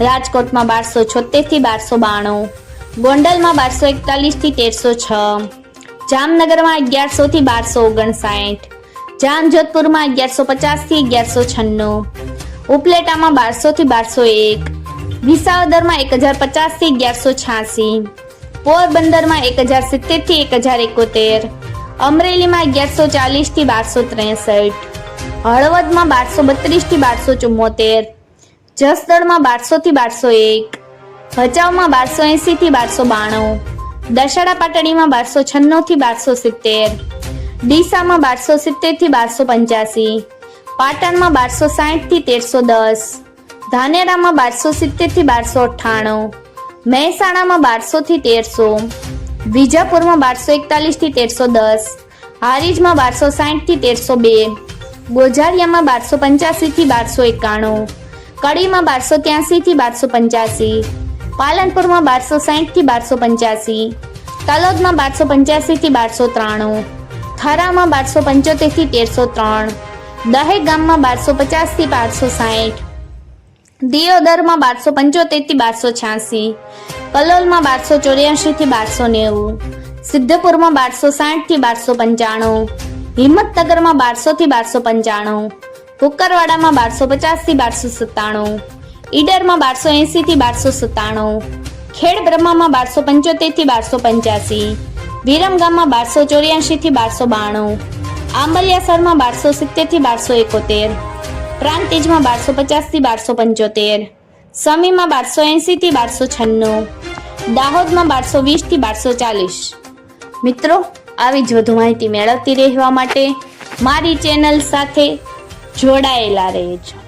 રાજકોટમાં બારસો છોતેરથી બારસો બાણું. ગોંડલમાં બારસો એકતાલીસથી તેરસો છ. જામનગરમાં અગિયારસો થી બારસો ઓગણસાઠ. જામજોધપુરમાં અગિયારસો પચાસથી અગિયારસો છન્નું. ઉપલેટામાં બારસો થી બારસો એક. વિસાવદરમાં એક હજાર પચાસથી અગિયારસો છ્યાસી. પોરબંદરમાં એક હજાર સિત્તેરથી એક હજાર એકોતેર. અમરેલીમાં અગિયારસો ચાલીસથી બારસો ત્રેસઠ. હળવદમાં બારસો બત્રીસથી બારસો ચુમ્મોતેર. જસદણમાં બારસો થી બારસો એક ભચાઉમાં બારસો એંસીથી બારસો બાણું દશાડા પાટણીમાં બારસો છન્નું થી બારસો સિત્તેર ડીસામાં બારસો સિત્તેરથી બારસો પંચ્યાસી પાટણમાં બારસો સાઠથી તેરસો દસ ધાનેરામાં બારસો સિત્તેરથી બારસો અઠ્ઠાણું મહેસાણામાં બારસો થી તેરસો, વિજાપુરમાં બારસો એકતાલીસથી તેરસો દસ હારીજમાં બારસો સાઠથી તેરસો બે, ગોઝારિયામાં બારસો પંચ્યાસી થી બારસો એકાણું કડીમાં બારસો ત્યાસી થી બારસો પંચ્યાસી પાલનપુરમાં બારસો સાઠથી બારસો પંચ્યાસી તલોદમાં બારસો પંચ્યાસી થી બારસો ત્રાણું, થરામાં બારસો પંચોતેરથી તેરસો ત્રણ દહેજ ગામમાં બારસો પચાસથી બારસો સાહીઠ, દિયોદરમાં બારસો પંચોતેરથી બારસો છ્યાસી કલોલમાં બારસો ચોર્યાસી થી બારસો નેવું, સિદ્ધપુરમાં બારસો સાઠથી બારસો પંચાણું, હિંમતનગરમાં બારસો થી બારસો પંચાણું કુકરવાડામાં બારસો પચાસથી બારસો સત્તાણું, ઈડરમાં બારસો એંસીથી બારસો સત્તાણું ખેડ બ્રહ્મામાં બારસો પંચોતેરથી બારસો પંચ્યાસી, વિરમગામમાં બારસો ચોર્યાસીથી બારસો બાણું, આંબલિયાસરમાં બારસો સિત્તેરથી બારસો એકોતેર, પ્રાંતિજમાં બારસો પચાસથી બારસો પંચોતેર, સમીમાં બારસો એંસીથી બારસો છન્નું, દાહોદમાં બારસો વીસથી બારસો ચાલીસ. મિત્રો, આવી જ વધુ માહિતી મેળવતી રહેવા માટે મારી ચેનલ સાથે જોડાયેલા રહેજો